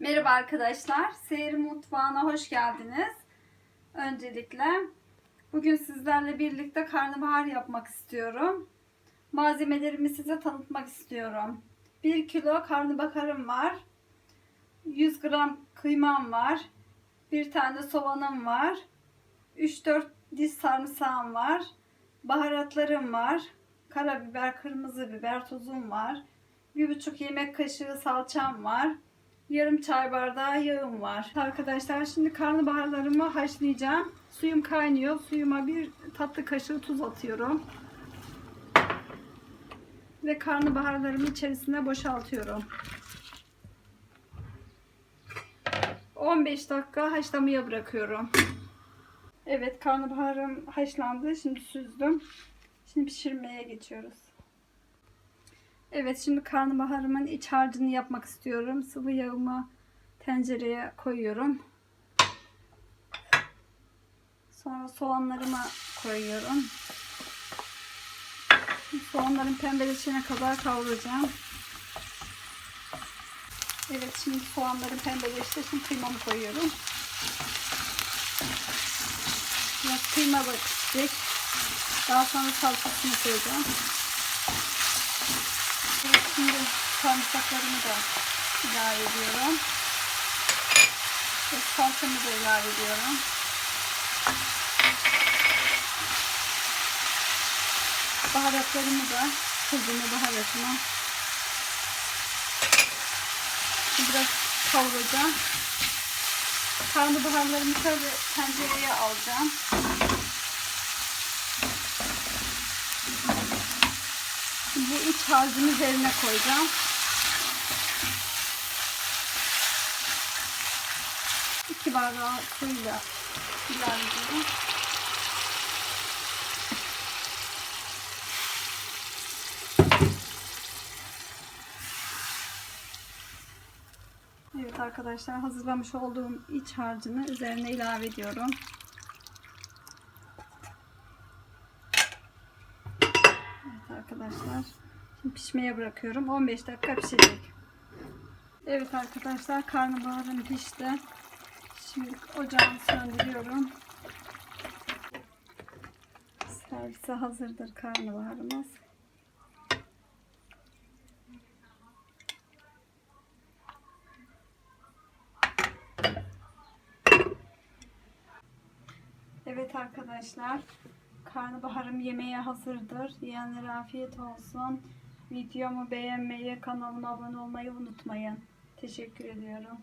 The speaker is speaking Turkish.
Merhaba arkadaşlar. Seyir Mutfağı'na hoş geldiniz. Öncelikle bugün sizlerle birlikte karnabahar yapmak istiyorum. Malzemelerimi size tanıtmak istiyorum. 1 kilo karnabaharım var. 100 gram kıymam var. Bir tane soğanım var. 3-4 diş sarımsağım var. Baharatlarım var. Karabiber, kırmızı biber, tuzum var. 1,5 yemek kaşığı salçam var. Yarım çay bardağı yağım var. Arkadaşlar şimdi karnabaharlarımı haşlayacağım. Suyum kaynıyor. Suyuma bir tatlı kaşığı tuz atıyorum. Ve karnabaharlarımı içerisine boşaltıyorum. 15 dakika haşlamaya bırakıyorum. Evet karnabaharım haşlandı. Şimdi süzdüm. Şimdi pişirmeye geçiyoruz. Evet şimdi karnabaharımın iç harcını yapmak istiyorum. Sıvı yağımı tencereye koyuyorum. Sonra soğanlarımı koyuyorum. Soğanların pembeleşene kadar kavuracağım. Evet şimdi soğanların pembeleşti. Şimdi kıymamı koyuyorum. Biraz kıyma pişecek. Daha sonra salçasını koyacağım. Evet, şimdi sarımsaklarımı da ilave ediyorum. Ve salçamı da ilave ediyorum. Baharatlarımı da, tuzumu, baharatımı Şimdi biraz kavuracağım. Karnabaharlarımı tabii tencereye alacağım. bu iç harcın üzerine koyacağım. İki bardağı suyla ilave ediyorum. Evet arkadaşlar hazırlamış olduğum iç harcını üzerine ilave ediyorum. Evet arkadaşlar. Şimdi pişmeye bırakıyorum. 15 dakika pişecek. Evet arkadaşlar karnabaharım pişti. Şimdi ocağımı söndürüyorum. Servise hazırdır karnabaharımız. Evet arkadaşlar karnabaharım yemeğe hazırdır. Yiyenlere afiyet olsun. Videomu beğenmeyi, kanalıma abone olmayı unutmayın. Teşekkür ediyorum.